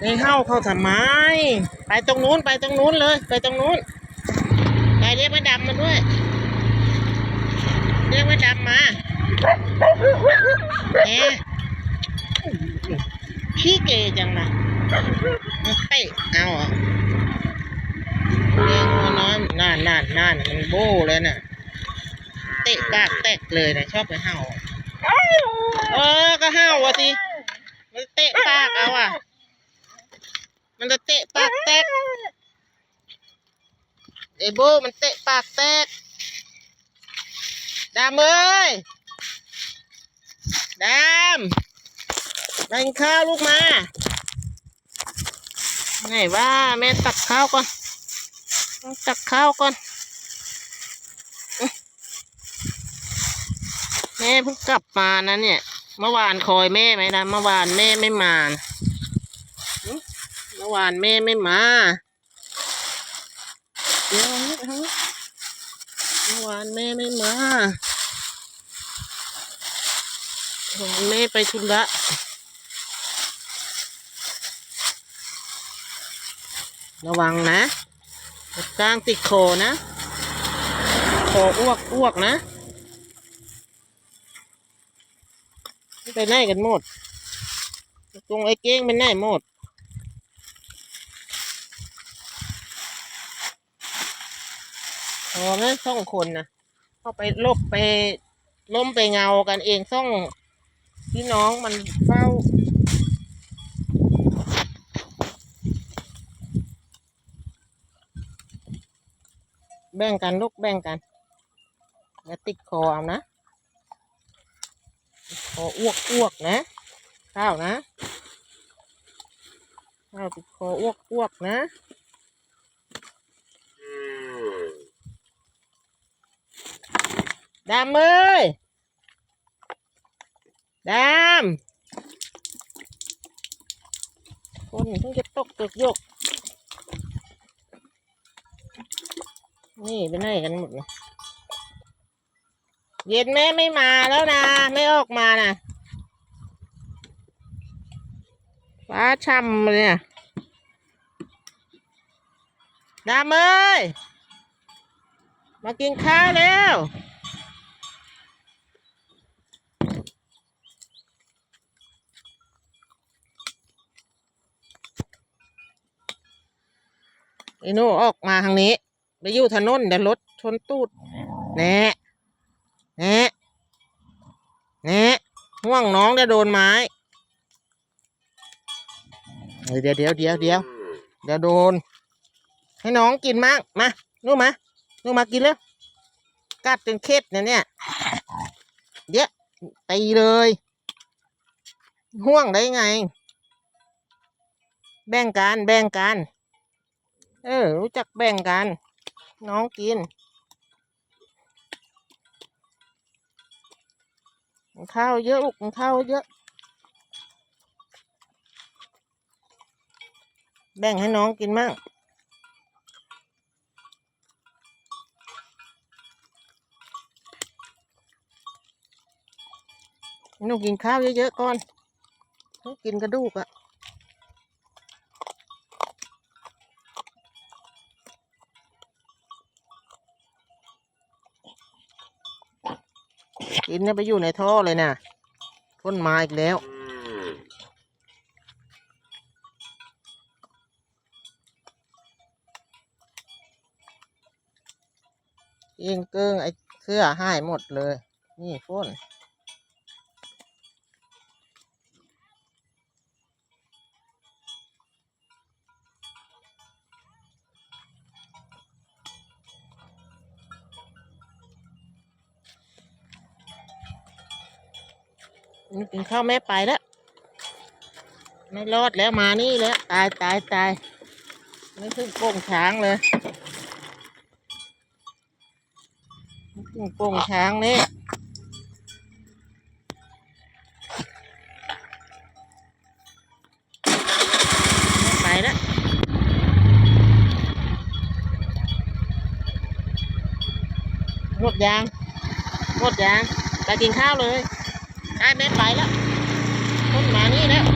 ไม่เข้าเข้าทำไม ไปตรงนู้นไปตรงนู้นเลย ไปตรงนู้น ไปเรียกมาดำมาด้วย เรียกมาดำมาเอ๊ะขี้เกยจังนะเตะเอาเลี้ยงวัวน้อยนั่นนั่นนั่นมันโบ้เลยน่ะเตะปากแตกเลยนะชอบไปเห่า เออก็เห่าว่ะสิมันเตะปากเอาอะ มันจะเตะปากแตกไอโบมันเตะปากแตกดามเอ้ยดามมากินข้าวลูกมาไงว่าแม่ตักข้าวก่อน ตักข้าวก่อน แม่เพิ่งกลับมานะเนี่ย เมื่อวานคอยแม่ไหมนะ เมื่อวานแม่ไม่มานะ มื่อวานแม่ไม่มาเดี๋ยวนี้ฮะเมื่อวานแม่ไม่มาเมื่อวานแม่ไปธุระระวังนะกลางติดคอนะคออ้วกอ้วกนะไปไหนกันหมดตรงไอ้เก้งไปไหนหมด พอ ไหมสองคนนะเข้าไปลบไปล้มไปเงากันเองซ่องพี่น้องมันเฝ้าแบ่งกันลูกแบ่งกันอย่าติดคอเอานะคออ้วกอ้วกนะข้าวนะข้าวติดคออ้วกอ้วกนะ ดำเอ้ยดำคนเพิ่งจะตกตกยก นี่ไปไหนกันหมดเลยเย็นแม่ไม่มาแล้วนะ ไม่ออกมานะฟ้าช่ำเลยเนี่ยดำเอ้ย มากินข้าวแล้ว อ้หนูออกมาทางนี้ ไปอยู่ถนนเดี๋ยวรถชนตูดแน่แน่แน่ห่วงน้องจะโดนไม้ เดี๋ยวเดี๋ยวเดี๋ยวเดี๋ยวเดี๋ยวโดน ให้น้องกินมั่งมานู่มานู่มากินแล้วกัดจนเคล็ดเนี่ยเนี่ยเดี๋ยวตีเลยห่วงได้ไง แบ่งกันแบ่งกัน เออ รู้จักแบ่งกัน น้องกิน ข้าวเยอะลูกข้าวเยอะ แบ่งให้น้องกินมั่งหนูกินข้าวเยอะๆก่อนต้องกินกระดูกอะ กินเนี่ยไปอยู่ในท่อเลยนะพ่นไม้อีกแล้ว เองเกิ้งไอ้เสื้อหายหมดเลย นี่พ่น นี่กินข้าวแม่ไปแล้ว ไม่รอดแล้วมานี่แล้ว ตายตายตายไม่ถึงโป่งช้างเลยไม่ถึงโป่งช้างนี่ไม่ไปแล้วหมดยาง หมดยาง ไปกินข้าวเลย ไอ้เม็ดไปแล้วต้นมานี่แล้ว